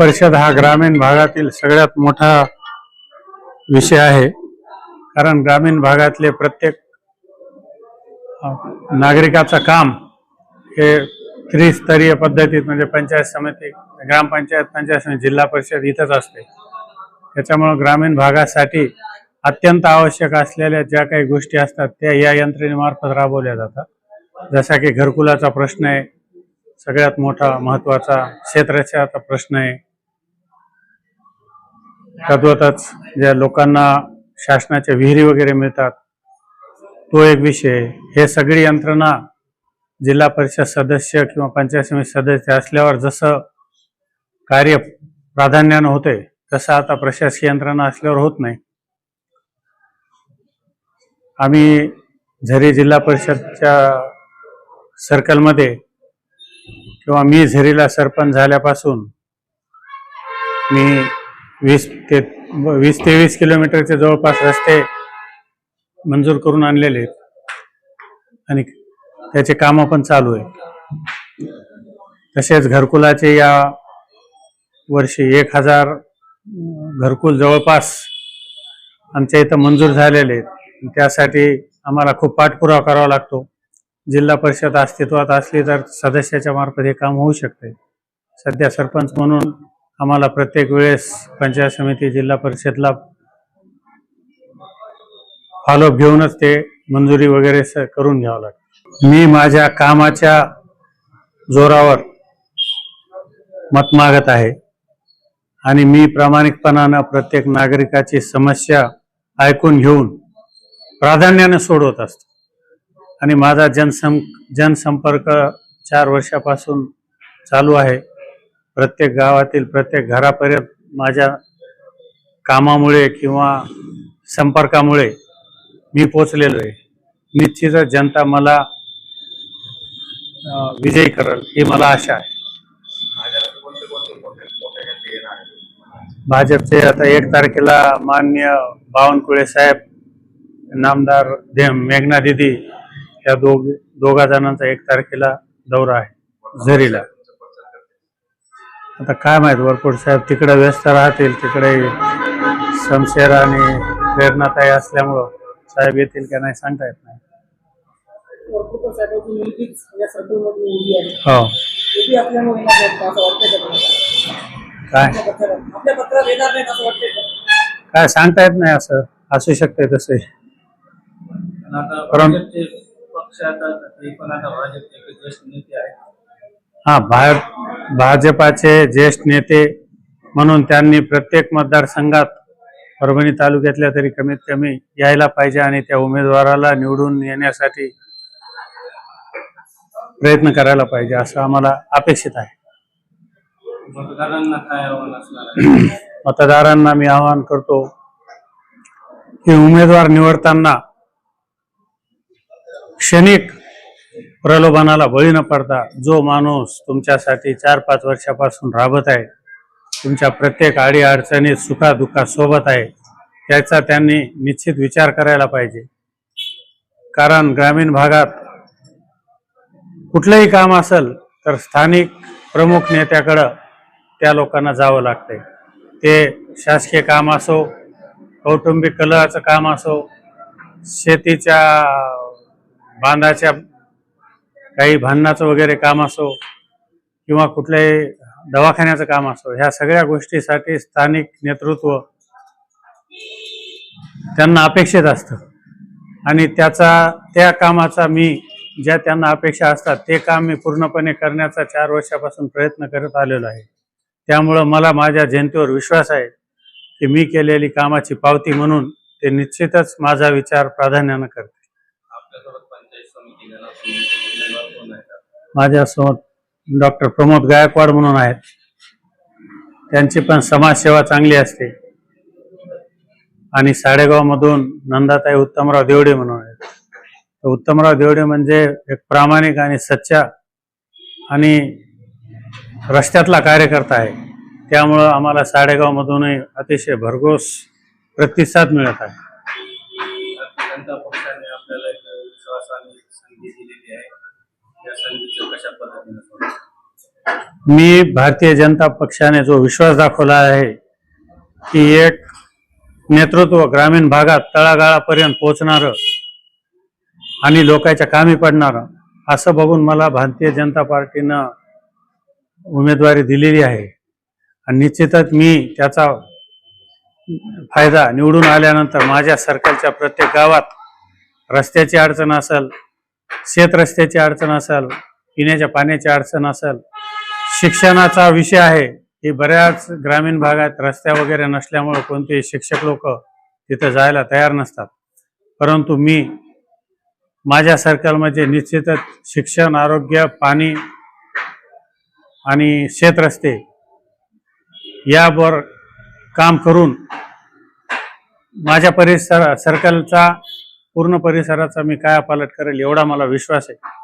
परिषद हा ग्रामीण भागातील सगळ्यात मोठा विषय आहे. कारण ग्रामीण भागातले प्रत्येक नागरिकाचं काम हे त्रिस्तरीय पद्धतीत म्हणजे पंचायत समिती ग्रामपंचायत पंचायत समिती जिल्हा परिषद इथंच असते. त्याच्यामुळं ग्रामीण भागासाठी अत्यंत आवश्यक असलेल्या ज्या काही गोष्टी असतात त्या या यंत्रणेमार्फत राबवल्या जातात. जसा की घरकुलाचा प्रश्न आहे सगळ्यात मोठा महत्त्वाचा क्षेत्राचा प्रश्न आहे तद्वतच ज्या लोकांना शासनाच्या विहिरी वगैरे मिळतात तो एक विषय हे सगळी यंत्रणा जिल्हा परिषद सदस्य किंवा पंचायत समिती सदस्य असल्यावर जसं कार्य प्राधान्यानं होते तसं आता प्रशासकीय यंत्रणा असल्यावर होत नाही. आम्ही झरी जिल्हा परिषदच्या सर्कलमध्ये किंवा मी झरीला सरपंच झाल्यापासून मी वीस ते वीस ते वीस किलोमीटरचे जवळपास रस्ते मंजूर करून आणलेले आहेत. आणि त्याचे कामं पण चालू आहे तसेच घरकुलाचे या वर्षी एक हजार घरकुल जवळपास आमच्या इथं मंजूर झालेले आहेत. त्यासाठी आम्हाला खूप पाठपुरावा करावा लागतो. जिल्हा परिषद अस्तित्वात असली तर सदस्याच्या मार्फत हे काम होऊ शकते. सध्या सरपंच म्हणून आम्हाला प्रत्येक वेळेस पंचायत समिती जिल्हा परिषदला फॉलोअप घेऊनच ते मंजुरी वगैरे स- करून घ्यावं लागतं. मी माझ्या कामाच्या जोरावर मत मागत आहे आणि मी प्रामाणिकपणानं प्रत्येक नागरिकाची समस्या ऐकून घेऊन प्राधान्याने सोडवत असतो. आणि माझा जनसं जनसंपर्क चार वर्षापासून चालू आहे. प्रत्येक गावातील प्रत्येक घरापर्यंत माझ्या कामामुळे किंवा संपर्कामुळे मी पोचलेलो आहे. निश्चितच जनता मला विजयी करेल ही मला आशा आहे. भाजपचे आता एक तारखेला मान्य बावनकुळे साहेब नामदार देम मेघना दिदी या दोघ दोघा जणांचा एक तारखेला दौरा आहे झरीला. आता काय माहीत वरपूड साहेब तिकडे व्यस्त राहतील तिकडे शमशेर आणि प्रेरणाताई असल्यामुळं साहेब येतील का नाही सांगता येत नाही. हो? काय? काय सांगता येत नाही असं असू शकतंय तसे. आता परं- भाजपचे पक्ष आता ते पण आता भाजपचे एक ज्येष्ठ नेते आहेत. हा भा भाजपाचे ज्येष्ठ नेते म्हणून त्यांनी प्रत्येक मतदारसंघात परभणी तालुक्यातल्या तरी कमीत कमी यायला पाहिजे आणि त्या उमेदवाराला निवडून येण्यासाठी प्रयत्न करायला पाहिजे असं आम्हाला अपेक्षित आहे. मतदारांना काय आव्हान असणार आहे? मतदारांना मी आवाहन करतो की उमेदवार निवडताना क्षणिक प्रलोभनाला बळी न पडता जो माणूस तुमच्यासाठी चार पाच वर्षापासून राबत आहे तुमच्या प्रत्येक आडी अडचणीत सुखादुःखासोबत आहे त्याचा त्यांनी निश्चित विचार करायला पाहिजे. कारण ग्रामीण भागात कुठलंही काम असेल तर स्थानिक प्रमुख नेत्याकडं त्या लोकांना जावं लागतंय. ते शासकीय काम असो कौटुंबिक कलहाचं काम असो शेतीच्या बांधाच्या काही भांडणाचं वगैरे काम असो किंवा कुठल्याही दवाखान्याचं काम असो ह्या सगळ्या गोष्टीसाठी स्थानिक नेतृत्व त्यांना अपेक्षित असतं. आणि त्याचा त्या कामाचा मी ज्या त्यांना अपेक्षा असतात ते काम मी पूर्णपणे करण्याचा चार वर्षापासून प्रयत्न करत आलेलो आहे. त्यामुळं मला माझ्या जनतेवर विश्वास आहे की मी केलेली कामाची पावती म्हणून ते निश्चितच माझा विचार प्राधान्यानं करते आपल्यासोबत पंचायत समिती गणातून उमेदवार कोण आहेत माझ्यासमोर डॉक्टर प्रमोद गायकवाड म्हणून आहेत. त्यांची पण समाजसेवा चांगली असते. आणि साडेगावमधून नंदाताई उत्तमराव देवडे म्हणून आहेत. तर उत्तमराव देवडे म्हणजे एक प्रामाणिक आणि सच्चा आणि रस्त्यातला कार्यकर्ता आहे. त्यामुळं आम्हाला साडेगावमधूनही अतिशय भरघोस प्रतिसाद मिळत आहे भारतीय जनता पक्षाने आपल्याला एक विश्वासाने संधी दिलेली आहे या संधीचं कशा मी भारतीय जनता पक्षाने जो विश्वास दाखवला आहे की एक नेतृत्व ग्रामीण भागात तळागाळापर्यंत पोहोचणारं आणि लोकांच्या कामी पडणारं असं बघून मला भारतीय जनता पार्टीनं उमेदवारी दिलेली आहे. आणि निश्चितच मी त्याचा फायदा निवडून आल्यानंतर माझ्या सर्कलच्या प्रत्येक गावात रस्त्याची अडचण असेल शेत रस्त्याची अडचण असेल पिण्याच्या पाण्याची अडचण असेल शिक्षणाचा विषय आहे की बऱ्याच ग्रामीण भागात रस्त्या वगैरे नसल्यामुळे कोणतेही शिक्षक लोक तिथं जायला तयार नसतात. परंतु मी माझ्या सर्कलमध्ये निश्चितच शिक्षण आरोग्य पाणी आणि शेतरस्ते यावर काम करून माझ्या परिसर सर्कलचा पूर्ण परिसराचा मी काय पालट करेल एवढा मला विश्वास आहे.